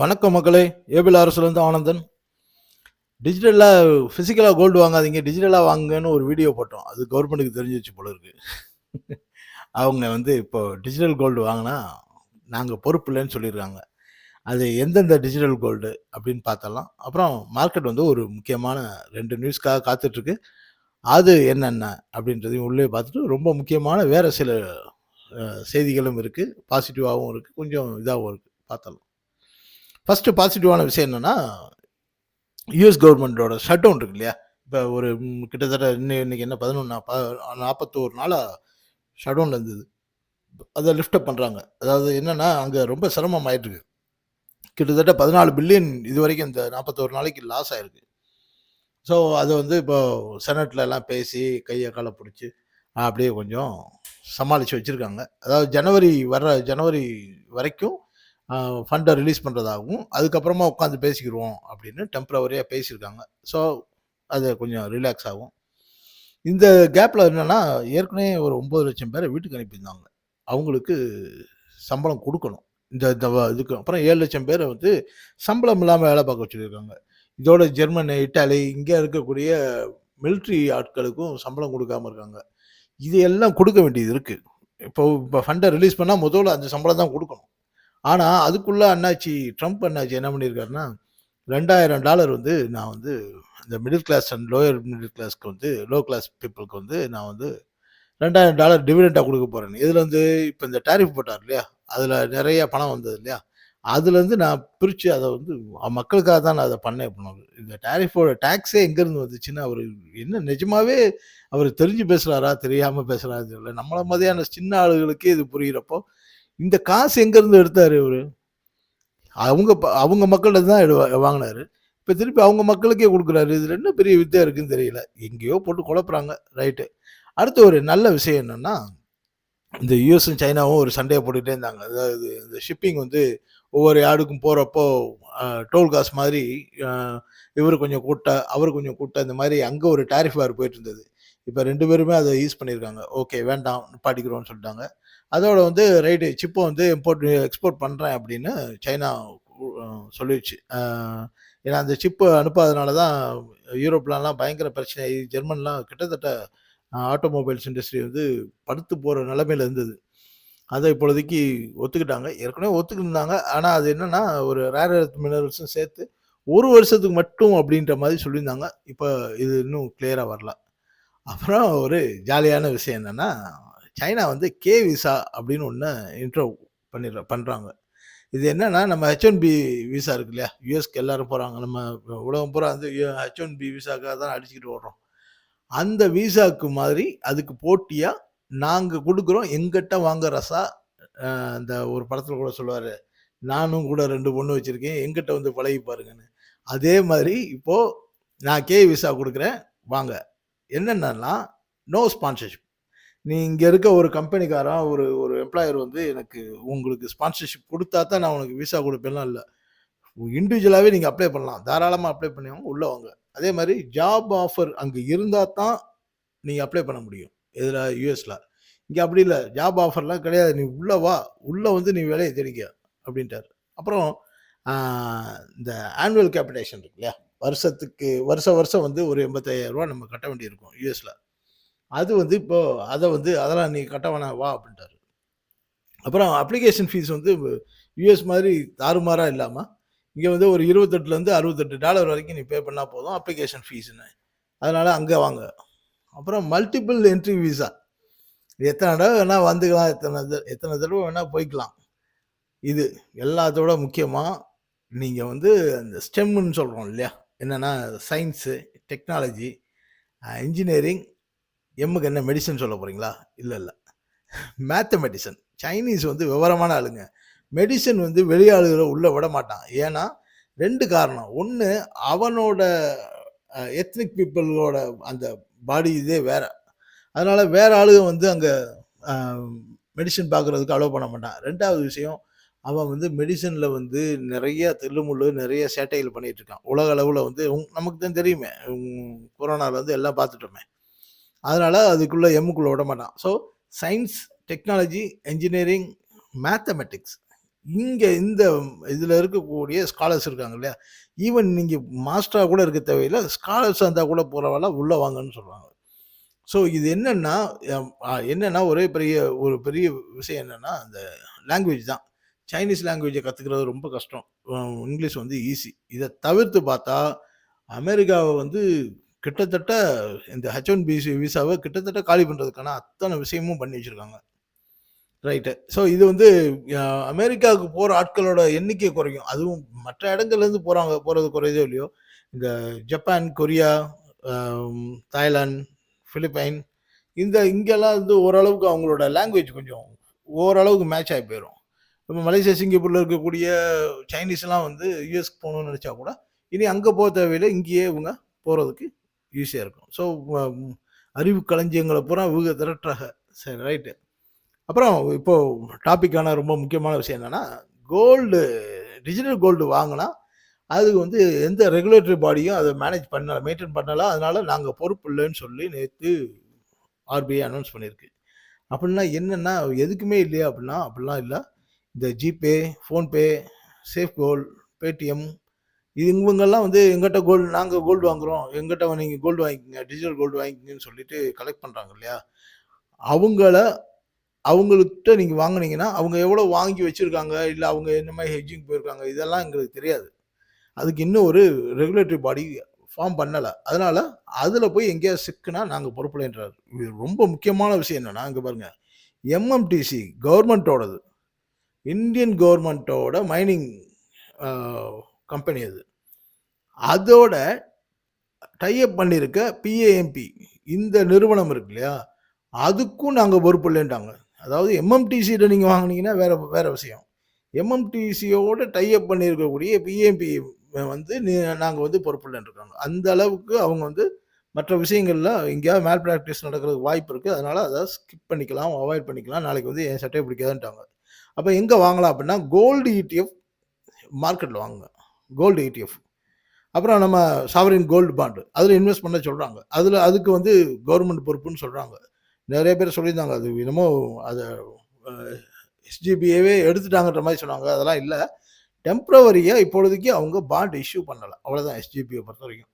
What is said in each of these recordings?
வணக்கம் மக்களே ஏபிள் அரசுலேருந்து ஆனந்தன். டிஜிட்டலாக ஃபிசிக்கலாக கோல்டு வாங்காதீங்க டிஜிட்டலாக வாங்குங்கன்னு ஒரு வீடியோ போட்டோம். அது கவர்மெண்ட்டுக்கு தெரிஞ்சிச்சு போல இருக்கு. அவங்க வந்து இப்போ டிஜிட்டல் கோல்டு வாங்கினா நாங்கள் பொறுப்பு இல்லைன்னு சொல்லியிருக்காங்க. அது எந்தெந்த டிஜிட்டல் கோல்டு அப்படின்னு பார்த்தலாம். அப்புறம் மார்க்கெட் வந்து ஒரு முக்கியமான ரெண்டு நியூஸ்க்காக காத்துட்ருக்கு. அது என்னென்ன அப்படின்றதையும் உள்ளே பார்த்துட்டு ரொம்ப முக்கியமான வேறு சில செய்திகளும் இருக்குது பாசிட்டிவாகவும் இருக்குது கொஞ்சம் இதாகவும் இருக்குது பார்த்தலாம் ஃபஸ்ட்டு பாசிட்டிவான விஷயம் என்னென்னா யூஎஸ் கவர்மெண்ட்டோட ஷட் டவுன் இருக்கு இல்லையா? இப்போ ஒரு கிட்டத்தட்ட இன்னும் இன்னைக்கு என்ன பதினொன்று நாற்பத்தோரு நாளாக ஷட் டவுனில் இருந்தது. அதை லிஃப்டப் பண்ணுறாங்க அதாவது என்னென்னா அங்கே ரொம்ப சிரமம் ஆயிட்டுருக்கு. கிட்டத்தட்ட பதினாலு பில்லியன் இது வரைக்கும் இந்த நாற்பத்தோரு நாளைக்கு லாஸ் ஆகிருக்கு ஸோ அதை வந்து இப்போ செனட்டில் எல்லாம் பேசி கையை காலை பிடிச்சி அப்படியே கொஞ்சம் சமாளித்து வச்சுருக்காங்க. அதாவது ஜனவரி வர ஜனவரி வரைக்கும் ஃபண்டை ரிலீஸ் பண்ணுறதாகவும் அதுக்கப்புறமா உட்காந்து பேசிக்கிடுவோம் அப்படின்னு டெம்பரவரியாக பேசியிருக்காங்க. ஸோ அது கொஞ்சம் ரிலாக்ஸ் ஆகும். இந்த கேப்பில் என்னென்னா ஏற்கனவே ஒரு ஒம்பது லட்சம் பேரை வீட்டுக்கு அனுப்பியிருந்தாங்க. அவங்களுக்கு சம்பளம் கொடுக்கணும். இந்த இந்த இதுக்கு அப்புறம் ஏழு லட்சம் பேரை வந்து சம்பளம் இல்லாமல் வேலை பார்க்க வச்சுருக்காங்க. இதோட ஜெர்மனி இட்டாலி இங்கே இருக்கக்கூடிய மிலிட்ரி ஆட்களுக்கும் சம்பளம் கொடுக்காம இருக்காங்க. இது எல்லாம் கொடுக்க வேண்டியது இருக்குது இப்போ இப்போ ஃபண்டை ரிலீஸ் பண்ணால் முதல்ல அந்த சம்பளம் தான் கொடுக்கணும். ஆனால் அதுக்குள்ளே அண்ணாச்சி ட்ரம்ப் அண்ணாச்சி என்ன பண்ணியிருக்காருன்னா ரெண்டாயிரம் டாலர் வந்து நான் வந்து இந்த middle class and lower middle கிளாஸ்க்கு வந்து லோ கிளாஸ் பீப்புளுக்கு வந்து நான் வந்து ரெண்டாயிரம் டாலர் டிவிடெண்டாக கொடுக்க போகிறேன் இதில் வந்து இப்போ இந்த டேரிஃப் போட்டார் இல்லையா? அதில் நிறைய பணம் வந்தது இல்லையா? அதுலேருந்து நான் பிரித்து அதை வந்து மக்களுக்காக தான் நான் அதை பண்ணேன் பண்ணது இந்த டேரிஃபோட டேக்ஸே எங்கேருந்து வந்துச்சுன்னு அவர் என்ன நிஜமாவே அவர் தெரிஞ்சு பேசுகிறாரா தெரியாமல் பேசுகிறாரு தெரியல. நம்மள மாதிரியான சின்ன ஆளுகளுக்கே இது புரிகிறப்போ இந்த காசு எங்கேருந்து எடுத்தார் இவர்? அவங்க ப- அவங்க மக்கள்கிட்ட தான் வாங்கினாரு. இப்போ திருப்பி அவங்க மக்களுக்கே கொடுக்குறாரு. இதில் என்ன பெரிய வித்தியா இருக்குன்னு தெரியல. எங்கேயோ போட்டு குழப்புறாங்க. ரைட்டு. அடுத்து ஒரு நல்ல விஷயம் என்னென்னா இந்த யூஎஸும் சைனாவும் ஒரு சண்டையை போட்டுகிட்டே இருந்தாங்க. அதாவது இந்த ஷிப்பிங் வந்து ஒவ்வொரு யார்டுக்கும் போகிறப்போ டோல் காசு மாதிரி இவர் கொஞ்சம் கூட்ட அவர் கொஞ்சம் கூட்ட இந்த மாதிரி அங்கே ஒரு டேரிஃப் வேறு போயிட்டு இருந்தது. இப்போ ரெண்டு பேருமே அதை யூஸ் பண்ணியிருக்காங்க. ஓகே வேண்டாம் பாட்டிக்கிறோன்னு சொல்லிட்டாங்க. அதோட வந்து ரைட்டு சிப்பை வந்து இம்போர்ட் எக்ஸ்போர்ட் பண்ணுறேன் அப்படின்னு சைனா சொல்லிடுச்சு. ஏன்னா அந்த சிப்பு அனுப்பாதனால தான் யூரோப்லலாம் பயங்கர பிரச்சனை. ஜெர்மன்லாம் கிட்டத்தட்ட ஆட்டோமொபைல்ஸ் இண்டஸ்ட்ரி வந்து படுத்து போகிற நிலமையில இருந்தது. அதை இப்பொழுதைக்கு ஒத்துக்கிட்டாங்க. ஏற்கனவே ஒத்துக்கிருந்தாங்க ஆனால் அது என்னென்னா ஒரு ரேர் எர்த் மினரல்ஸும் சேர்த்து ஒரு வருஷத்துக்கு மட்டும் அப்படின்ற மாதிரி சொல்லியிருந்தாங்க. இப்போ இது இன்னும் கிளியராக வரல. அப்புறம் ஒரு ஜாலியான விஷயம் என்னென்னா சைனா வந்து கே விசா அப்படின்னு ஒன்று இன்ட்ரோ பண்ணிடுற பண்ணுறாங்க இது என்னன்னா நம்ம ஹெச் ஒன் பி விசா இருக்கு இல்லையா? யூஎஸ்க்கு எல்லோரும் போகிறாங்க நம்ம உலகம் பூரா வந்து ஹெச் ஒன் பி விசாக்காக தான் அடிச்சுக்கிட்டு ஓடுறோம். அந்த விசாக்கு மாதிரி அதுக்கு போட்டியாக நாங்கள் கொடுக்குறோம். எங்கிட்ட வாங்க ரசா அந்த ஒரு படத்தில் கூட சொல்லுவார். நானும் கூட ரெண்டு பொண்ணு வச்சுருக்கேன். எங்கிட்ட வந்து பழகி பாருங்கன்னு. அதே மாதிரி இப்போது நான் கே விசா கொடுக்குறேன். வாங்க. என்னென்னா நோ ஸ்பான்சர்ஷிப் நீ இங்கே இருக்க ஒரு கம்பெனிக்காரன் ஒரு ஒரு எம்ப்ளாயர் வந்து எனக்கு உங்களுக்கு ஸ்பான்சர்ஷிப் கொடுத்தா தான் நான் உனக்கு விசா கொடுப்பேன்லாம் இல்லை. இண்டிவிஜுவலாகவே நீங்கள் அப்ளை பண்ணலாம். தாராளமாக அப்ளை பண்ணிவாங்க உள்ளே வாங்க. அதே மாதிரி ஜாப் ஆஃபர் அங்கே இருந்தால் தான் நீங்கள் அப்ளை பண்ண முடியும். இதில் யூஎஸில் இங்கே அப்படி இல்லை. ஜாப் ஆஃபர்லாம் கிடையாது. நீ உள்ளே வா. உள்ளே வந்து நீ வேலையை தெரிவிக்க அப்படின்ட்டார். அப்புறம் இந்த ஆனுவல் கேபிடேஷன் இருக்கு இல்லையா? வருஷத்துக்கு வருஷம் வருஷம் வந்து ஒரு 85000 ரூபா நம்ம கட்ட வேண்டியிருக்கும். யூஎஸில் அது வந்து இப்போது அதை வந்து அதெல்லாம் நீ கட்ட வேணாம் வா அப்படின்ட்டாரு. அப்புறம் அப்ளிகேஷன் ஃபீஸ் வந்து யூஎஸ் மாதிரி தாறுமாறாக இல்லாமல் இங்கே வந்து ஒரு இருபத்தெட்டுலேருந்து அறுபத்தெட்டு டாலர் வரைக்கும் நீ பே பண்ணால் போதும் அப்ளிகேஷன் ஃபீஸ்னு அதனால் அங்கே வாங்க. அப்புறம் மல்டிபிள் என்ட்ரி விசா எத்தனை தடவை வேணால் வந்துக்கலாம் எத்தனை எத்தனை தடவை வேணால் போய்க்கலாம். இது எல்லாத்தோட முக்கியமாக நீங்கள் வந்து அந்த ஸ்டெம்னு சொல்கிறோம் இல்லையா? என்னென்னா சயின்ஸு டெக்னாலஜி இன்ஜினியரிங் எம்முக்கு என்ன மெடிசன் சொல்ல போகிறீங்களா இல்லை இல்லை. மேத்தமெட்டிஷன் சைனீஸ் வந்து விவரமான ஆளுங்க. மெடிசன் வந்து வெளியாளுகளை உள்ளே விட மாட்டான். ஏன்னா ரெண்டு காரணம். ஒன்று அவனோட எத்னிக் பீப்புளோட அந்த பாடி இதே வேற. அதனால் வேற ஆளுங்க வந்து அங்கே மெடிசன் பார்க்குறதுக்கு அலோவ் பண்ண மாட்டான். ரெண்டாவது விஷயம் அவன் வந்து மெடிசனில் வந்து நிறைய தெல்லுமுள்ளு நிறைய சேட்டைகள் பண்ணிகிட்ருக்கான் இருக்கான். உலக அளவில் வந்து உங்- நமக்கு தான் தெரியுமே. கொரோனாவில் வந்து எல்லாம் பார்த்துட்டோமே. அதனால் அதுக்குள்ளே எம்முக்குள்ளே விட மாட்டான் so science technology engineering mathematics இங்கே இந்த இதில் இருக்கக்கூடிய ஸ்காலர்ஸ் இருக்காங்க இல்லையா? ஈவன் நீங்கள் மாஸ்டராக கூட இருக்க தேவையில்ல. ஸ்காலர்ஸ் இருந்தால் கூட போகிறவெல்லாம் உள்ளே வாங்கன்னு சொல்றாங்க. ஸோ இது என்னென்னா என்னென்னா ஒரே பெரிய ஒரு பெரிய விஷயம் என்னென்னா அந்த லாங்குவேஜ் தான். சைனீஸ் லாங்குவேஜை கற்றுக்கிறது ரொம்ப கஷ்டம். இங்கிலீஷ் வந்து ஈஸி. இதை தவிர்த்து பார்த்தா, அமெரிக்காவை வந்து கிட்டத்தட்ட இந்த ஹெச்என்பிசி விசாவை கிட்டத்தட்ட காலி பண்ணுறதுக்கான அத்தனை விஷயமும் பண்ணி வச்சுருக்காங்க ரைட்டு. ஸோ இது வந்து அமெரிக்காவுக்கு போகிற ஆட்களோட எண்ணிக்கை குறையும். அதுவும் மற்ற இடங்கள்லேருந்து போகிறாங்க போகிறது குறையதோ இல்லையோ, இந்த ஜப்பான், கொரியா, தாய்லாந்து, ஃபிலிப்பைன் இந்த இங்கெல்லாம் வந்து ஓரளவுக்கு அவங்களோட லாங்குவேஜ் கொஞ்சம் ஓரளவுக்கு மேட்ச் ஆகி போயிடும் நம்ம மலேசியா, சிங்கப்பூரில் இருக்கக்கூடிய சைனீஸ்லாம் வந்து யூஎஸ்க்கு போகணும்னு நினச்சா கூட, இனி அங்கே போக தேவையில்லை இங்கேயே இவங்க போகிறதுக்கு ஈஸியாக இருக்கும். ஸோ அறிவு களஞ்சியங்களை பூரா இவங்க திரட்டுறாக. சரி ரைட்டு. அப்புறம் இப்போது டாப்பிக்கான ரொம்ப முக்கியமான விஷயம் என்னென்னா கோல்டு டிஜிட்டல் கோல்டு வாங்கினா அதுக்கு வந்து எந்த ரெகுலேட்டரி பாடியும் அதை மேனேஜ் பண்ணலை மெயின்டெயின் பண்ணலை அதனால் நாங்கள் பொறுப்பு இல்லைன்னு சொல்லி நேற்று ஆர்பிஐ அனௌன்ஸ் பண்ணியிருக்கு. அப்படின்னா என்னென்னா எதுக்குமே இல்லையா அப்படின்னா அப்படிலாம் இல்லை இந்த GPay, PhonePe, safe gold, Paytm இது இவங்கெல்லாம் வந்து எங்கிட்ட கோல்டு நாங்கள் கோல்டு வாங்குறோம். எங்கிட்ட நீங்கள் கோல்டு வாங்கிக்கோங்க டிஜிட்டல் கோல்டு வாங்கிக்கங்கன்னு சொல்லிட்டு கலெக்ட் பண்ணுறாங்க இல்லையா? அவங்கள அவங்கள்ட்ட நீங்கள் வாங்குனீங்கன்னா, அவங்க எவ்வளோ வாங்கி வச்சிருக்காங்க, இல்லை அவங்க என்ன மாதிரி ஹெட்ஜிங் போயிருக்காங்க, இதெல்லாம் எங்களுக்கு தெரியாது. அதுக்கு இன்னும் ஒரு ரெகுலேட்டரி பாடி ஃபார்ம் பண்ணலை அதனால் அதில் போய் எங்கேயாவது சிக்குனா நாங்கள் பொறுப்பில்லைன்றாரு. இது ரொம்ப முக்கியமான விஷயம் என்னென்னா இங்கே பாருங்கள் எம்எம்டிசி கவர்மெண்ட்டோடது. இந்தியன் கவர்மெண்ட்டோட மைனிங் கம்பெனி அது. அதோட டைஅப் பண்ணியிருக்க பிஏஎம்பி இந்த நிறுவனம் இருக்கு இல்லையா? அதுக்கும் நாங்கள் பொறுப்பு இல்லைன்ட்டாங்க. அதாவது எம்எம்டிசியில் நீங்கள் வாங்குனீங்கன்னா வேற வேற விஷயம். எம்எம்டிசியோட டைஅப் பண்ணியிருக்கக்கூடிய பிஎம்பி வந்து நாங்கள் வந்து பொறுப்பு இருக்காங்க. அந்த அளவுக்கு அவங்க வந்து மற்ற விஷயங்களில் எங்கேயாவது மேல் ப்ராக்டிஸ் நடக்கிறதுக்கு வாய்ப்பு இருக்குது அதனால் அதை ஸ்கிப் பண்ணிக்கலாம், அவாய்ட் பண்ணிக்கலாம். நாளைக்கு வந்து என் சட்டையை பிடிக்காதுன்ட்டாங்க. அப்போ எங்கே வாங்கலாம் அப்படின்னா, கோல்டு இடிஎஃப் மார்க்கெட்டில் வாங்குங்க. Gold ETF. அப்புறம் நம்ம சாவரின் கோல்டு பாண்டு அதில் இன்வெஸ்ட் பண்ண சொல்கிறாங்க அதில் அதுக்கு வந்து கவர்மெண்ட் பொறுப்புன்னு சொல்கிறாங்க நிறைய பேர் சொல்லியிருந்தாங்க. அது என்னமோ அதை எஸ்ஜிபிஏவே எடுத்துட்டாங்கன்ற மாதிரி சொன்னாங்க. அதெல்லாம் இல்லை டெம்ப்ரவரியாக இப்பொழுதைக்கு அவங்க பாண்ட் இஷ்யூ பண்ணலை அவ்வளோதான் பொறுத்த வரைக்கும்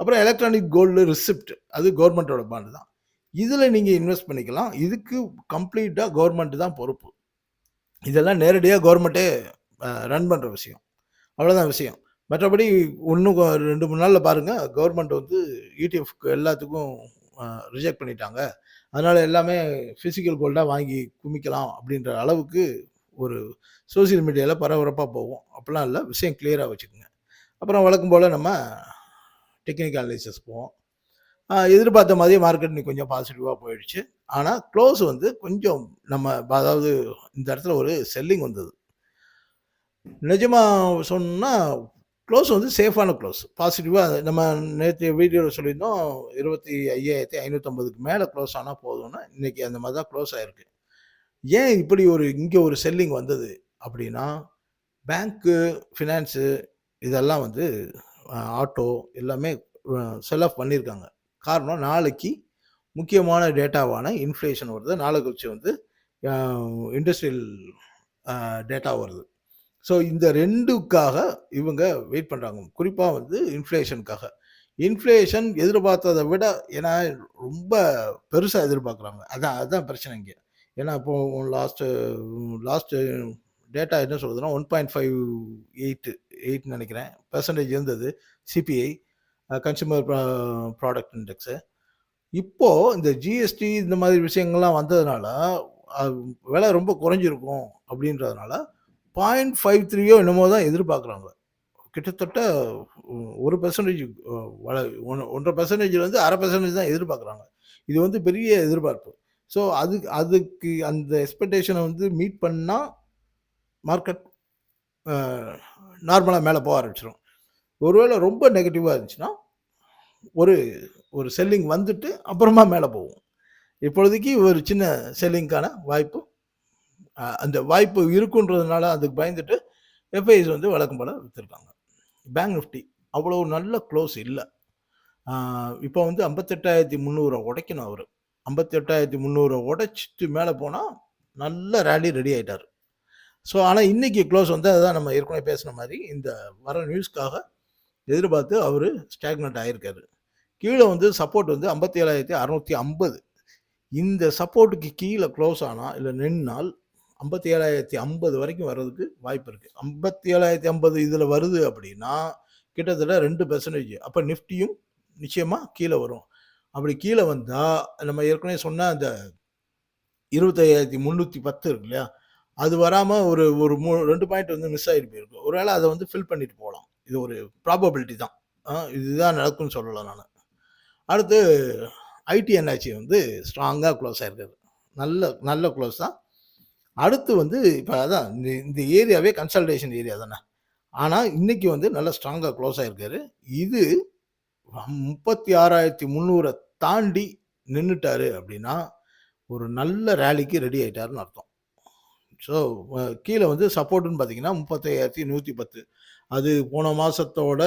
அப்புறம் எலக்ட்ரானிக் கோல்டு ரிசிப்ட் அது கவர்மெண்ட்டோட பாண்டு தான். இதில் நீங்கள் இன்வெஸ்ட் பண்ணிக்கலாம். இதுக்கு கம்ப்ளீட்டாக கவர்மெண்ட் தான் பொறுப்பு. இதெல்லாம் நேரடியாக கவர்மெண்ட்டே ரன் பண்ணுற விஷயம். அவ்வளோதான் விஷயம். மற்றபடி ஒன்றும் ரெண்டு மூணு நாளில் பாருங்கள் கவர்மெண்ட் வந்து இடிஎஃப்க்கு எல்லாத்துக்கும் ரிஜெக்ட் பண்ணிட்டாங்க. அதனால் எல்லாமே ஃபிசிக்கல் கோல்டாக வாங்கி குமிக்கலாம் அப்படின்ற அளவுக்கு ஒரு சோசியல் மீடியாவில் பரபரப்பாக போகும். அப்படிலாம் இல்லை விஷயம் கிளியராக வச்சுக்கோங்க அப்புறம் வழக்கம் போல் நம்ம டெக்னிக்கல் அனலைசிஸ் போவோம். எதிர்பார்த்த மாதிரி மார்க்கெட் இன்னைக்கு கொஞ்சம் பாசிட்டிவாக போயிடுச்சு. ஆனால் க்ளோஸ் வந்து கொஞ்சம் நம்ம அதாவது இந்த இடத்துல ஒரு செல்லிங் வந்தது. நிஜமாக சொன்னால் க்ளோஸ் வந்து சேஃபான க்ளோஸ் பாசிட்டிவாக நம்ம நேற்று வீடியோவில் சொல்லியிருந்தோம். இருபத்தி ஐயாயிரத்தி ஐநூற்றம்பதுக்கு மேலே க்ளோஸ் ஆனால் போதும்னா இன்னைக்கு அந்த மாதிரி தான் க்ளோஸ் ஆகிருக்கு ஏன் இப்படி ஒரு இங்கே ஒரு செல்லிங் வந்தது அப்படின்னா, பேங்க்கு, ஃபினான்ஸு இதெல்லாம் வந்து ஆட்டோ எல்லாமே செல் ஆஃப் பண்ணியிருக்காங்க. காரணம் நாளைக்கு முக்கியமான டேட்டாவான இன்ஃப்ளேஷன் வருது. நாளை கழிச்சு வந்து இண்டஸ்ட்ரியல் டேட்டா வருது. ஸோ இந்த ரெண்டுக்காக இவங்க வெயிட் பண்ணுறாங்க குறிப்பாக வந்து இன்ஃப்ளேஷனுக்காக. இன்ஃப்ளேஷன் எதிர்பார்த்தத விட ஏன்னா ரொம்ப பெருசாக எதிர்பார்க்குறாங்க. அதான் அதுதான் பிரச்சனை இங்கே ஏன்னா இப்போ லாஸ்ட்டு லாஸ்ட்டு டேட்டா என்ன சொல்கிறதுன்னா ஒன் பாயிண்ட் ஃபைவ் எயிட்டு எயிட்னு நினைக்கிறேன் பெர்சன்டேஜ் இருந்தது. CPI uh consumer pro product index. இப்போது இந்த ஜிஎஸ்டி இந்த மாதிரி விஷயங்கள்லாம் வந்ததுனால, விலை ரொம்ப குறைஞ்சிருக்கும் அப்படின்றதுனால 0.53யோ என்னமோ தான் எதிர்பார்க்குறாங்க. கிட்டத்தட்ட ஒரு பர்சன்டேஜ் வள 1 1.5%லேருந்து 1/2% தான் எதிர்பார்க்குறாங்க. இது வந்து பெரிய எதிர்பார்ப்பு. ஸோ அதுக்கு அதுக்கு அந்த எக்ஸ்பெக்டேஷனை வந்து மீட் பண்ணால் மார்க்கெட் நார்மலாக மேலே போக ஆரம்பிச்சிடும் ஒருவேளை ரொம்ப நெகட்டிவாக இருந்துச்சுன்னா, ஒரு ஒரு செல்லிங் வந்துட்டு அப்புறமா மேலே போகும். இப்பொழுதைக்கு ஒரு சின்ன செல்லிங்க்கான வாய்ப்பு அந்த வாய்ப்பு இருக்குன்றதுனால அதுக்கு பயந்துட்டு எஃப்ஐஸ் வந்து வழக்கம் போல விற்றுருக்காங்க பேங்க் நிஃப்டி அவ்வளோ நல்ல க்ளோஸ் இல்லை. இப்போ வந்து 58,300 உடைக்கணும் அவர். ஐம்பத்தெட்டாயிரத்தி 58,300 உடைச்சிட்டு மேலே போனால் நல்ல ரேலி ரெடி ஆகிட்டார் ஸோ ஆனால் இன்றைக்கி க்ளோஸ் வந்து அதுதான் நம்ம ஏற்கனவே பேசின மாதிரி இந்த வர நியூஸ்க்காக எதிர்பார்த்து அவர் ஸ்டாக்னட் ஆகியிருக்காரு கீழே வந்து சப்போர்ட் வந்து ஐம்பத்தி ஏழாயிரத்தி அறநூற்றி ஐம்பது. இந்த சப்போர்ட்டுக்கு கீழே க்ளோஸ் ஆனால் இல்லை நின்னால் ஐம்பத்தி ஏழாயிரத்தி ஐம்பது வரைக்கும் வர்றதுக்கு வாய்ப்பு இருக்குது ஐம்பத்தி ஏழாயிரத்தி ஐம்பது இதில் வருது அப்படின்னா கிட்டத்தட்ட ரெண்டு பெர்சன்டேஜ் அப்போ நிஃப்டியும் நிச்சயமாக கீழே வரும். அப்படி கீழே வந்தால் நம்ம ஏற்கனவே சொன்ன அந்த இருபத்தையாயிரத்தி முந்நூற்றி பத்து இருக்கு இல்லையா? அது வராமல் ஒரு ஒரு மூ ரெண்டு பாயிண்ட் வந்து மிஸ் ஆகிட்டு போயிருக்கும் ஒருவேளை அதை வந்து ஃபில் பண்ணிட்டு போகலாம். இது ஒரு ப்ராபபிலிட்டி தான். இதுதான் நடக்கும்னு சொல்லலாம் நான். அடுத்து ஐடி என்ஆச்சி வந்து ஸ்ட்ராங்காக க்ளோஸ் ஆகிருக்காரு நல்ல நல்ல க்ளோஸ் தான். அடுத்து வந்து இப்போ அதான் இந்த இந்த ஏரியாவே கன்சல்டேஷன் ஏரியா தானே. ஆனால் இன்னைக்கு வந்து நல்ல ஸ்ட்ராங்காக க்ளோஸ் ஆகிருக்காரு இது முப்பத்தி ஆறாயிரத்தி முந்நூறை தாண்டி நின்றுட்டாரு அப்படின்னா ஒரு நல்ல ரேலிக்கு ரெடி ஆகிட்டாருன்னு அர்த்தம். ஸோ கீழே வந்து சப்போர்ட்டுன்னு பார்த்தீங்கன்னா முப்பத்தையாயிரத்தி நூற்றி பத்து. அது போன மாதத்தோட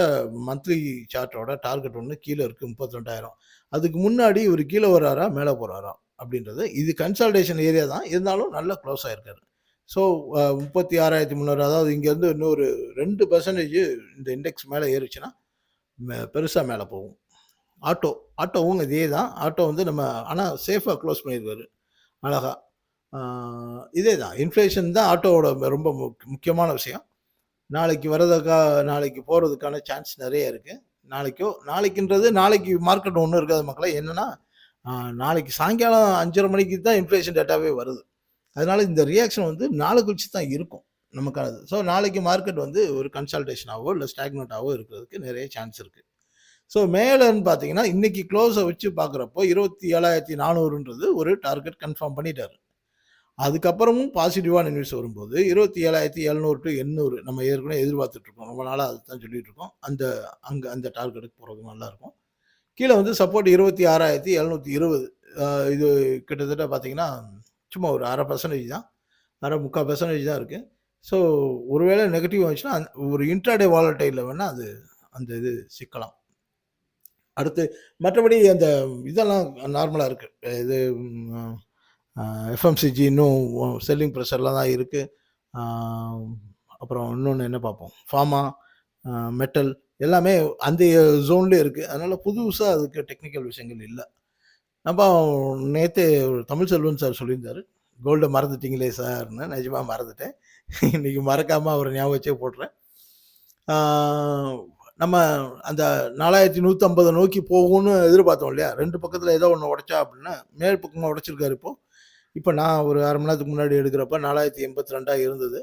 மந்த்லி சார்ட்டோட டார்கெட் ஒன்று கீழே இருக்குது முப்பத்தி ரெண்டாயிரம். அதுக்கு முன்னாடி இவர் கீழே வராரா மேலே போகிறாரா அப்படின்றது. இது கன்சல்டேஷன் ஏரியா தான். இருந்தாலும் நல்லா க்ளோஸ் ஆகிருக்காரு ஸோ முப்பத்தி ஆறாயிரத்தி முந்நூறு அதாவது இங்கேருந்து இன்னொரு ரெண்டு பர்சன்டேஜ் இந்த இண்டெக்ஸ் மேலே ஏறிச்சுன்னா பெருசாக மேலே போகும். ஆட்டோ ஆட்டோவும் இதே தான். ஆட்டோ வந்து நம்ம ஆனால் சேஃபாக க்ளோஸ் பண்ணியிருக்காரு அழகாக இதே தான். இன்ஃப்ளேஷன் தான் ஆட்டோவோட ரொம்ப முக்கியமான விஷயம். நாளைக்கு வர்றதுக்கா நாளைக்கு போகிறதுக்கான சான்ஸ் நிறைய இருக்குது நாளைக்கோ நாளைக்குன்றது நாளைக்கு மார்க்கெட் ஒன்றும் இருக்காது மக்களை. என்னென்னா நாளைக்கு சாயங்காலம் அஞ்சரை மணிக்கு தான் இன்ஃப்ளேஷன் டேட்டாவே வருது. அதனால இந்த ரியாக்ஷன் வந்து நாளை கழிச்சு தான் இருக்கும். நமக்கானது. ஸோ நாளைக்கு மார்க்கெட் வந்து ஒரு கன்சல்டேஷனாகவோ இல்லை ஸ்டாக்னட்டாகவோ இருக்கிறதுக்கு நிறைய சான்ஸ் இருக்குது ஸோ மேலேன்னு பார்த்தீங்கன்னா இன்னைக்கு க்ளோஸை வச்சு பார்க்குறப்போ இருபத்தி ஏழாயிரத்தி நானூறுன்றது ஒரு டார்கெட் கன்ஃபார்ம் பண்ணிட்டாரு. அதுக்கப்புறமும் பாசிட்டிவான நியூஸ் வரும்போது இருபத்தி ஏழாயிரத்தி எழுநூறு டு எண்ணூறு நம்ம ஏற்கனவே எதிர்பார்த்துட்ருக்கோம் ரொம்ப நாளாக அதுதான் சொல்லிகிட்ருக்கோம் இருக்கோம். அந்த அங்கே அந்த டார்கெட்டுக்கு போகிறது நல்லாயிருக்கும். கீழே வந்து சப்போர்ட் இருபத்தி ஆறாயிரத்தி எழுநூற்றி இருபது. இது கிட்டத்தட்ட பார்த்தீங்கன்னா சும்மா ஒரு அரை பர்சன்டேஜ் தான். அரை முக்கால் பர்சன்டேஜ் தான் இருக்குது ஸோ ஒருவேளை நெகட்டிவ் வந்துச்சுன்னா ஒரு இன்ட்ராடே வாலட்டையில் வேணால் அது அந்த இது சிக்கலாம். அடுத்து மற்றபடி அந்த இதெல்லாம் நார்மலாக இருக்குது இது எஃப்எம்சிஜி இன்னும் செல்லிங் ப்ரெஷர்லாம் தான் இருக்குது அப்புறம் இன்னொன்று என்ன பார்ப்போம்? ஃபார்மா மெட்டல் எல்லாமே அந்த ஜோன்லேயே இருக்குது அதனால் புதுசாக அதுக்கு டெக்னிக்கல் விஷயங்கள் இல்லை. நம்ம நேற்று தமிழ் செல்வன் சார் சொல்லியிருந்தார். கோல்டை மறந்துட்டீங்களே சார்னு நிஜமாக மறந்துட்டேன். இன்றைக்கி மறக்காமல் அவர் ஞாபகம் வச்சே போடுறேன். நம்ம அந்த நாலாயிரத்தி நூற்றம்பதை நோக்கி போகும்னு எதிர்பார்த்தோம் இல்லையா? ரெண்டு பக்கத்தில் ஏதோ ஒன்று உடைச்சா அப்படின்னா மேல் பக்கமாக உடைச்சிருக்காரு இப்போது இப்போ நான் ஒரு அரை மணி நேரத்துக்கு முன்னாடி எடுக்கிறப்ப நாலாயிரத்தி எண்பத்தி ரெண்டாக இருந்தது.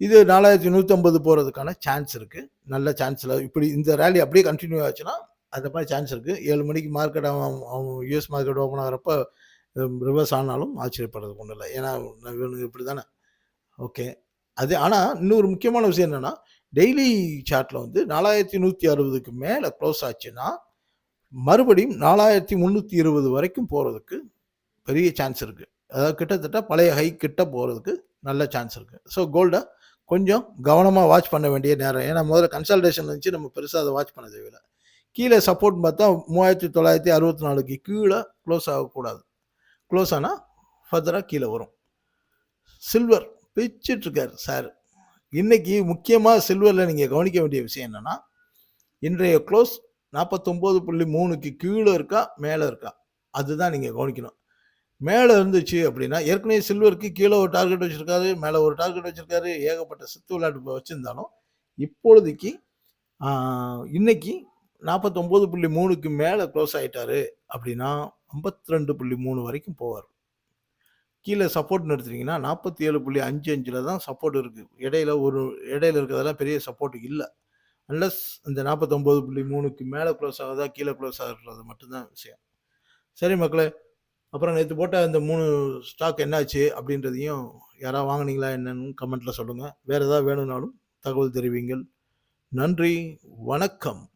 இது நாலாயிரத்தி நூற்றம்பது போகிறதுக்கான சான்ஸ் இருக்குது நல்ல சான்ஸில் இப்படி இந்த ரேலி அப்படியே கண்டினியூ ஆச்சுன்னா அந்த மாதிரி சான்ஸ் இருக்குது ஏழு மணிக்கு மார்க்கெட் அவன் அவன் யூஎஸ் மார்க்கெட் ஓப்பன் ஆகிறப்ப ரிவர்ஸ் ஆனாலும் ஆச்சரியப்படுறதுக்கு ஒன்றும் இல்லை. ஏன்னா இவனுக்கு இப்படி தானே ஓகே அது ஆனால் இன்னொரு முக்கியமான விஷயம் என்னென்னா டெய்லி சார்ட்டில் வந்து நாலாயிரத்தி நூற்றி அறுபதுக்கு மேலே க்ளோஸ் ஆச்சுன்னா மறுபடியும் நாலாயிரத்தி முந்நூற்றி இருபது வரைக்கும் போகிறதுக்கு பெரிய சான்ஸ் இருக்குது அதாவது கிட்டத்தட்ட பழைய ஹை கிட்ட போகிறதுக்கு நல்ல சான்ஸ் இருக்குது ஸோ கோல்டை கொஞ்சம் கவனமாக வாட்ச் பண்ண வேண்டிய நேரம். ஏன்னா முதல்ல கன்சல்டேஷன் இருந்துச்சு நம்ம பெருசாக அதை வாட்ச் பண்ண தேவையில்லை. கீழே சப்போர்ட் பார்த்தா மூவாயிரத்தி தொள்ளாயிரத்தி அறுபத்தி நாலுக்கு கீழே க்ளோஸ் ஆகக்கூடாது. க்ளோஸ் ஆனால் ஃபர்தராக கீழே வரும். சில்வர் பிச்சுட்ருக்கார் சார் இன்றைக்கி முக்கியமாக சில்வரில் நீங்கள் கவனிக்க வேண்டிய விஷயம் என்னென்னா இன்றைய க்ளோஸ் நாற்பத்தொம்போது புள்ளி மூணுக்கு கீழே இருக்கா மேலே இருக்கா? அதுதான் நீங்கள் கவனிக்கணும். மேலே இருந்துச்சு அப்படின்னா ஏற்கனவே சில்வருக்கு கீழே ஒரு டார்கெட் வச்சுருக்காரு மேலே ஒரு டார்கெட் வச்சுருக்காரு ஏகப்பட்ட சித்து விளையாட்டு வச்சுருந்தாலும் இப்பொழுதைக்கு இன்னைக்கு நாற்பத்தொம்போது புள்ளி மூணுக்கு மேலே க்ளோஸ் ஆகிட்டாரு அப்படின்னா ஐம்பத்தி ரெண்டு புள்ளி மூணு வரைக்கும் போவார். கீழே சப்போர்ட் எடுத்துட்டிங்கன்னா நாற்பத்தி ஏழு புள்ளி அஞ்சு அஞ்சில் தான் சப்போர்ட் இருக்குது இடையில ஒரு இடையில இருக்கிறதெல்லாம் பெரிய சப்போர்ட் இல்லை. அன்லஸ் இந்த நாற்பத்தொம்போது புள்ளி மூணுக்கு மேலே க்ளோஸ் ஆகுதா கீழே க்ளோஸ் ஆகுறது மட்டும்தான் விஷயம். சரி மக்களே அப்புறம் நேற்று போட்ட அந்த மூணு ஸ்டாக் என்னாச்சு அப்படின்றதையும் யாராவது வாங்கினீங்களா என்னன்னு கமெண்ட்டில் சொல்லுங்கள் வேறு ஏதாவது வேணும்னாலும் தகவல் தெரிவிங்கள். நன்றி. வணக்கம்.